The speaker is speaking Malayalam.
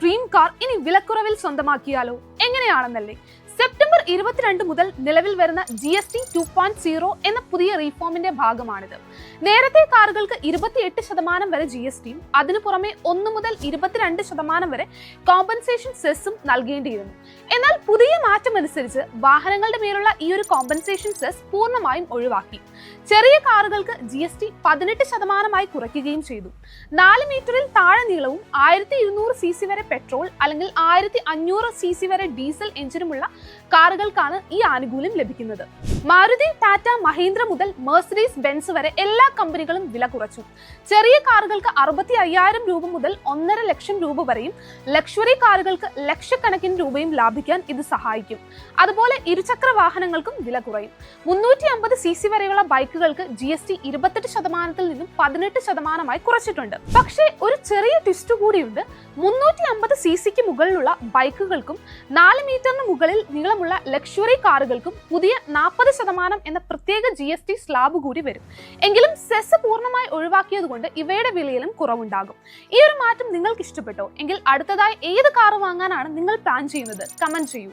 ഡ്രീം കാർ ഇനി വിലക്കുറവിൽ സ്വന്തമാക്കിയാലോ? എങ്ങനെയാണെന്നല്ലേ? സെപ്റ്റംബർ ഇരുപത്തിരണ്ട് മുതൽ നിലവിൽ വരുന്ന G S T two point zero എന്ന പുതിയ റീഫോമിന്റെ ഭാഗമാണിത്. നേരത്തെ കാറുകൾക്ക് ഇരുപത്തിയെട്ട് ശതമാനം വരെ ജി എസ് ടിയും അതിനു പുറമെ ഒന്ന് മുതൽ ഇരുപത്തിരണ്ട് ശതമാനം വരെ കോമ്പൻസേഷൻ സെസ്സും നൽകേണ്ടിയിരുന്നു. എന്നാൽ പുതിയ മാറ്റം അനുസരിച്ച് വാഹനങ്ങളുടെ മേലുള്ള ഈ ഒരു കോമ്പൻസേഷൻ സെസ് പൂർണമായും ഒഴിവാക്കി. ചെറിയ കാറുകൾക്ക് ജി എസ് ടി പതിനെട്ട് ശതമാനമായി കുറയ്ക്കുകയും ചെയ്തു. നാല് മീറ്ററിൽ താഴെ നീളവും ആയിരത്തി ഇരുന്നൂറ് സി സി വരെ പെട്രോൾ അല്ലെങ്കിൽ ആയിരത്തി അഞ്ഞൂറ് സി സി വരെ ഡീസൽ എഞ്ചിനുമുള്ള കാറുകൾക്കാണ് ഈ ആനുകൂല്യം ലഭിക്കുന്നത്. മാരുതി ടാറ്റ മഹീന്ദ്ര മുതൽ മെഴ്സഡീസ് ബെൻസ് വരെ എല്ലാ കമ്പനികളും വില കുറച്ചു. ചെറിയ കാറുകൾക്ക് അറുപത്തി അയ്യായിരം രൂപ മുതൽ ഒന്നര ലക്ഷം രൂപ വരെയും ലക്ഷറി കാറുകൾക്ക് ലക്ഷക്കണക്കിന് രൂപയും ലാഭിക്കാൻ ഇത് സഹായിക്കും. അതുപോലെ ഇരുചക്ര വാഹനങ്ങൾക്കും വില കുറയും. മുന്നൂറ്റി അമ്പത് സി സി വരെയുള്ള ബൈക്കുകൾക്ക് ജി എസ് ടി ഇരുപത്തെട്ട് ശതമാനത്തിൽ നിന്നും പതിനെട്ട് ശതമാനമായി കുറച്ചിട്ടുണ്ട്. പക്ഷേ ഒരു ചെറിയ ട്വിസ്റ്റ് കൂടിയുണ്ട്. മുന്നൂറ്റി അമ്പത് സി സിക്ക് മുകളിലുള്ള ബൈക്കുകൾക്കും നാല് മീറ്ററിന് മുകളിൽ നീളമുള്ള ലക്ഷറി കാറുകൾക്കും പുതിയ നാൽപ്പത് ശതമാനം എന്ന പ്രത്യേക ജി എസ് ടി സ്ലാബ് കൂടി വരും. എങ്കിലും സെസ് പൂർണമായി ഒഴിവാക്കിയതുകൊണ്ട് ഇവയുടെ വിലയിലും കുറവുണ്ടാകും. ഈ ഒരു മാറ്റം നിങ്ങൾക്ക് ഇഷ്ടപ്പെട്ടോ? എങ്കിൽ അടുത്തതായി ഏത് കാർ വാങ്ങാനാണ് നിങ്ങൾ പ്ലാൻ ചെയ്യുന്നത്? കമന്റ് ചെയ്യൂ.